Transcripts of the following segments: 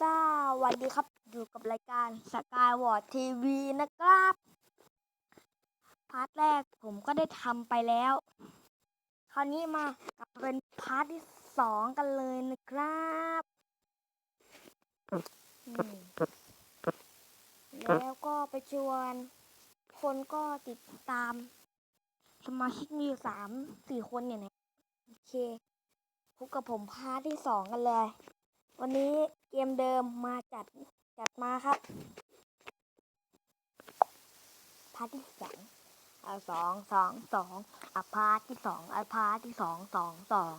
สวัสดีครับ อยู่กับรายการสกายวอร์ดทีวีนะครับ พาร์ทแรกผมก็ได้ทำไปแล้ว คราวนี้มากับเป็นพาร์ทที่สองกันเลยนะครับแล้วก็ไปชวน คนก็ติดตาม สมาชิกมีอยู่สามสี่คนเนี่ยนะโอเคพบกับผมพาร์ทที่สองกันเลย วันนี้ เกมเดิมมาจัดจัดมาครับพาร์ทที่สองเอาสองสองสองอะพาร์ทที่สองอะพาร์ทที่สองสองสอง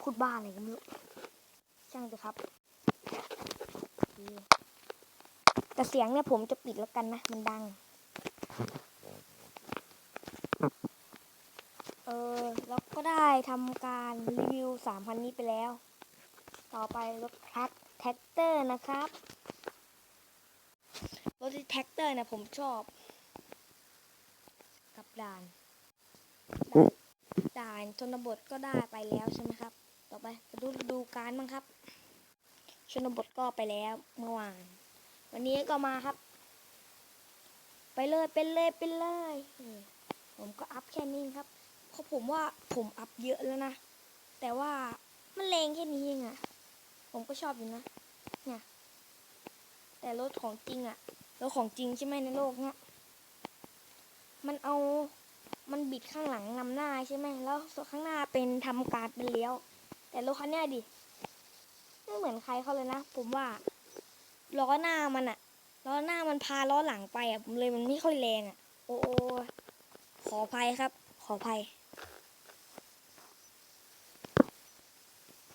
พูดบ้าอะไรก็ไม่รู้ช่างเถอะครับ แต่เสียงเนี่ยผมจะปิดแล้วกันนะ มันดัง เออ แล้วก็ได้ทำการรีวิวสามพันนี้ไปแล้ว ต่อไปรถ ท็กแท็กเตอร์นะครับรถแท็กเตอร์นะผมชอบ กับด่านด่านด่านชนบทก็ได้ไปแล้วใช่ไหมครับ ต่อไปมาดูดูการบ้างครับ ชนบทก็ไปแล้วเมื่อวาน วันนี้ก็มาครับ ไปเลยเป็นเลยเป็นเลยนี่ผมก็อัพแค่นี้ครับเพราะผมว่าผมอัพเยอะแล้วนะ แต่ว่ามันแรงแค่นี้เองอะ ผมก็ชอบอยู่นะ เนี่ย แต่รถของจริงอะรถของจริงใช่ไหมในโลกเนี่ยมันเอา มันบิดข้างหลังนำหน้าใช่ไหม แล้วข้างหน้าเป็นทำการเป็นเลี้ยว แต่รถคันนี้ดิ ไม่เหมือนใครเขาเลยนะ ผมว่า ล้อหน้ามันอะล้อหน้ามันพาล้อหลังไปอะผมเลยมันไม่ค่อยแรงอะโอ้โอขออภัยครับ ขออภัย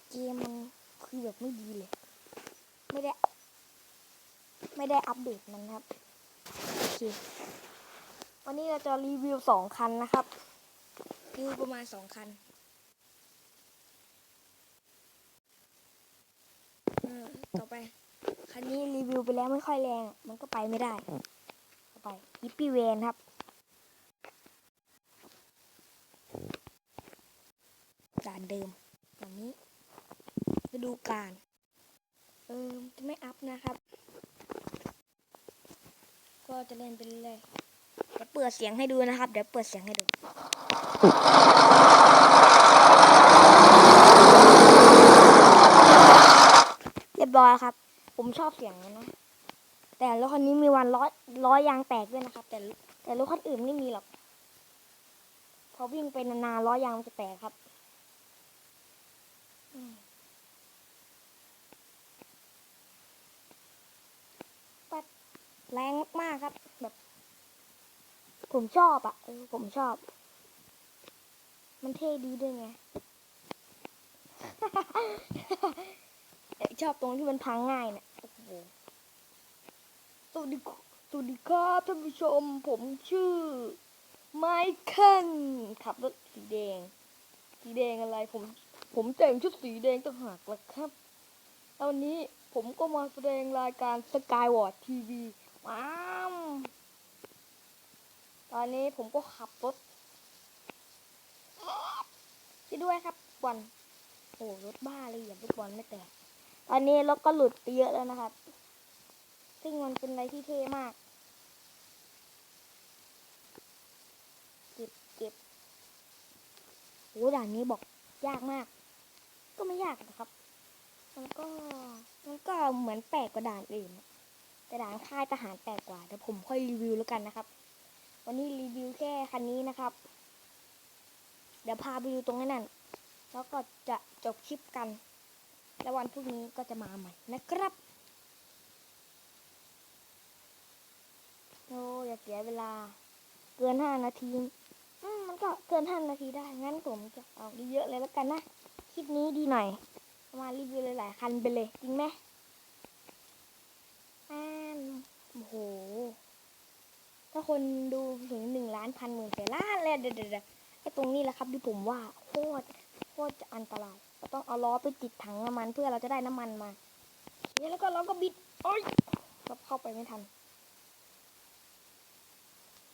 เกมมัน คือแบบไม่ดีเลย ไม่ได้ ไม่ได้อัปเดตมันครับ โอเค วันนี้เราจะรีวิวสองคันนะครับรีวิวประมาณสองคันเออต่อไป คันนี้รีวิวไปแล้วไม่ค่อยแรงอะมันก็ไปไม่ได้ ต่อไปฮิปปี้เวนครับด่านเดิมแบบนี้ฤ ดูกาลเออจะไม่อัพนะครับ ก็จะเล่นไปเรื่อยเดี๋ยวเปิดเสียงให้ดูนะครับ เดี๋ยวเปิดเสียงให้ดูเรียบร้อยครับ ผมชอบเสียงนะ แต่รถคันนี้มีวันล้อล้อยางแตกด้วยนะครับ แต่แต่รถคันอื่นไม่มีหรอกพอวิ่งไปนานๆล้อยางมันจะแตกครับ แรงมากครับ แบบ ผมชอบอะ่ะผมชอบ มันเท่ดีด้วยไง ชอบตรงที่มันพังง่ายเนี่ยโอ้โหสวัสดีสวัสดีครับท่านผู้ชม ผมชื่อ ไมเคิลขับรถสีแดง สีแดงอะไรผม ผมแต่งชุดสีแดงต่างหากละครับตอนนี้ผมก็มาแสดงรายการ Skyward TV ว้ามตอนนี้ผมก็ขับรถช่ด้วยครับบอลโอ้รถบ้าเลยอย่าลูกบอลไม่แตกตอนนี้รถก็หลุดไปเยอะแล้วนะครับ ซึ่งมันเป็นอะไรที่เท่มากเก็บเก็บโอ้ด่านนี้บอกยากมาก ก็ไม่ยากนะครับ มันก็มันก็เหมือนแปลกกว่าด่านอื่นอะ แต่ด่านค่ายทหารแปลกกว่าเดี๋ยวผมค่อยรีวิวแล้วกันนะครับ วันนี้รีวิวแค่คันนี้นะครับ เดี๋ยวพาไปดูตรงนั้นแล้วก็จะจบคลิปกัน แล้ววันพรุ่งนี้ก็จะมาใหม่นะครับโอ้อย่าเสียเวลา เกินห้านาทีอืมมันก็เกินห้านาทีได้ งั้นผมจะเอาเยอะเลยแล้วกันนะ คลิปนี้ดีหน่อย มารีวิวหลายๆคันไปเลย จริงไหม อ่านโอ้โห ถ้าคนดูถึงหนึ่งล้านพันหมื่นแสนล้านเลยเดี๋ยวๆไอ้ตรงนี้แหละครับที่ผมว่าโคตรโคตรจะอันตรายเราต้องเอาล้อไปติดถังน้ำมันเพื่อเราจะได้น้ำมันมาเนี่ยแล้วก็เราก็บิดโอ้ยเราเข้าไปไม่ทัน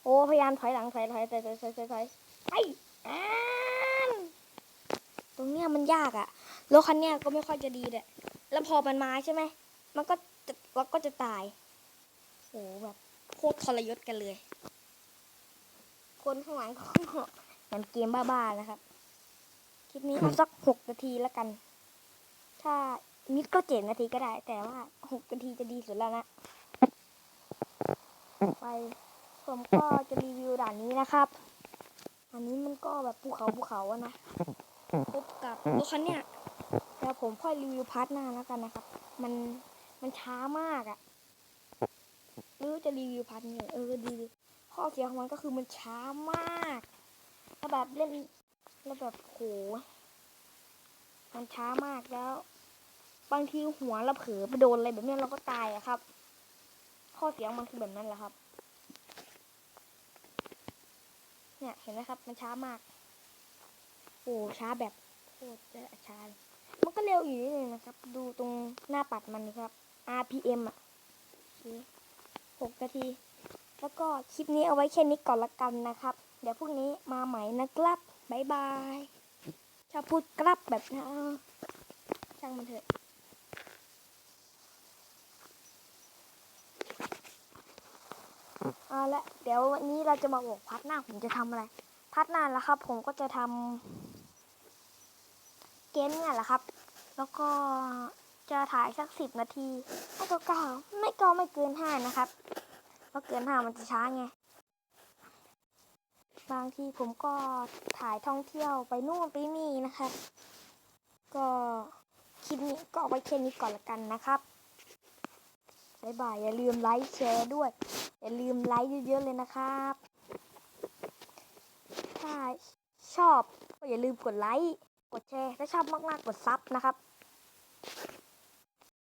โอ้พยายามถอยหลังถอยถอยถอยถอยถอยถอยถอยไอ้อ่านตรงเนี้ยมันยากอะรถคันเนี้ยก็ไม่ค่อยจะดีเลยแล้วพอมันมาใช่ไหมมันก็ จะเราก็จะตายโหแบบโคตรทรยศกันเลย คนข้างหลังก็เหมือนเกมบ้าๆนะครับ คลิปนี้เอาสักหกนาทีแล้วกัน ถ้ามิดก็เจ็ดนาทีก็ได้ แต่ว่าหกนาทีจะดีสุดแล้วนะ ไปผมก็จะรีวิวด่านนี้นะครับ อันนี้มันก็แบบภูเขาภูเขาอะนะพบกับรถคันเนี้ยเดี๋ยวผมค่อยรีวิวพาร์ทหน้าแล้วกันนะครับ มัน มันช้ามากอะหรือจะรีวิวพาร์ทนี้เลยเออดีข้อเสียของมันก็คือมันช้ามากแล้วแบบเล่นแล้วแบบโหมันช้ามากแล้ว บางทีหัวเราเผลอไปโดนอะไรแบบนี้เราก็ตายอะครับ ข้อเสียของมันคือแบบนั้นแหละครับ เนี่ยเห็นไหมครับ มันช้ามาก โอ้ช้าแบบโคตรจะช้าเลยมันก็เร็วอยู่นิดนึงนะครับ ดูตรงหน้าปัดมันนะครับ RPM อะหกนาที แล้วก็คลิปนี้เอาไว้แค่นี้ก่อนละกันนะครับ เดี๋ยวพรุ่งนี้มาใหม่นะครับบ๊ายบายชอบพูดกลับแบบนะช่างมันเถอะเอาละเดี๋ยววันนี้เราจะมาบอกพัดหน้าผมจะทำอะไร พัดหน้าแล้วครับ ผมก็จะทำเกมเนี่ยแหละครับ แล้วก็ จะถ่ายสักสิบนาทีไม่ก็เก้าไม่ก็ไม่เกินห้านะครับ เพราะเกินห้ามันจะช้าไง บางทีผมก็ถ่ายท่องเที่ยวไปนู่นไปนี่นะครับ ก็คลิปนี้ก็เอาไว้แค่นี้ก่อนละกันนะครับบ๊ายบายอย่าลืมไลค์แชร์ด้วย อย่าลืมไลค์เยอะๆเลยนะครับ ถ้าชอบก็อย่าลืมกดไลค์ กดแชร์ ถ้าชอบมากๆกดซับนะครับ